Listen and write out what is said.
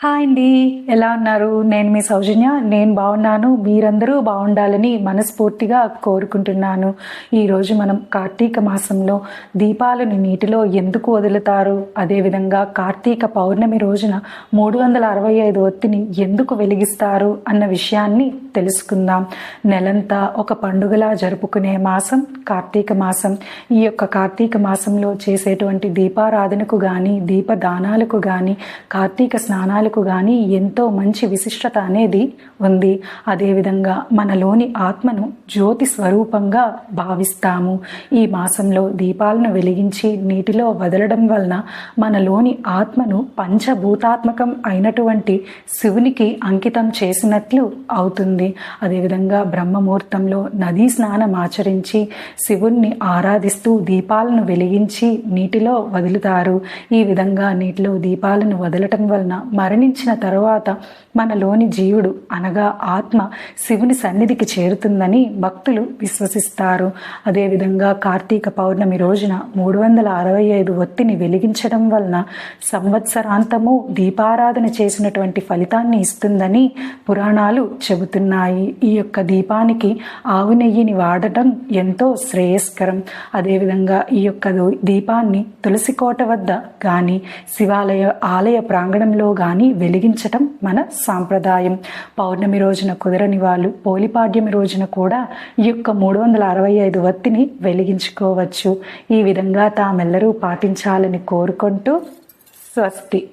Hi అండి. ఎలా ఉన్నారు? నేను మీ సౌజన్య. నేను బాగున్నాను. మీరందరూ బాగుండాలని మనస్ఫూర్తిగా కోరుకుంటున్నాను. ఈరోజు మనం కార్తీక మాసంలో దీపాలను నీటిలో ఎందుకు వదులుతారు? అదేవిధంగా కార్తీక పౌర్ణమి రోజున మూడు వందల అరవై ఐదు ఒత్తిని ఎందుకు వెలిగిస్తారు? అన్న విషయాన్ని తెలుసుకుందాం. నెలంతా ఒక పండుగలా జరుపుకునే మాసం కార్తీక మాసం. ఈ యొక్క కార్తీక మాసంలో చేసేటువంటి దీపారాధనకు కానీ దీపదానాలకు కానీ కార్తీక స్నానాలు స్నానాలకు కానీ ఎంతో మంచి విశిష్టత అనేది ఉంది. అదేవిధంగా మనలోని ఆత్మను జ్యోతి స్వరూపంగా భావిస్తాము. ఈ మాసంలో దీపాలను వెలిగించి నీటిలో వదలడం వలన మనలోని ఆత్మను పంచభూతాత్మకం అయినటువంటి శివునికి అంకితం చేసినట్లు అవుతుంది. అదేవిధంగా బ్రహ్మముహూర్తంలో నదీ స్నానం ఆచరించి శివుణ్ణి ఆరాధిస్తూ దీపాలను వెలిగించి నీటిలో వదులుతారు. ఈ విధంగా నీటిలో దీపాలను వదలటం వలన మరణించిన తరువాత మనలోని జీవుడు అనగా ఆత్మ శివుని సన్నిధికి చేరుతుందని భక్తులు విశ్వసిస్తారు. అదేవిధంగా కార్తీక పౌర్ణమి రోజున మూడు వందల అరవై ఐదు ఒత్తిని వెలిగించడం వలన సంవత్సరాంతము దీపారాధన చేసినటువంటి ఫలితాన్ని ఇస్తుందని పురాణాలు చెబుతున్నాయి. ఈ యొక్క దీపానికి ఆవు నెయ్యిని వాడటం ఎంతో శ్రేయస్కరం. అదేవిధంగా ఈ యొక్క దీపాన్ని తులసి కోట వద్ద కానీ శివాలయ ఆలయ ప్రాంగణంలో కానీ వెలిగించటం మన సాంప్రదాయం. పౌర్ణమి రోజున కుదరని వాళ్ళు పోలిపాడ్యమి రోజున కూడా ఈ యొక్క మూడు వందల అరవై ఐదు వత్తిని వెలిగించుకోవచ్చు. ఈ విధంగా తామెల్లరూ పాటించాలని కోరుకుంటూ స్వస్తి.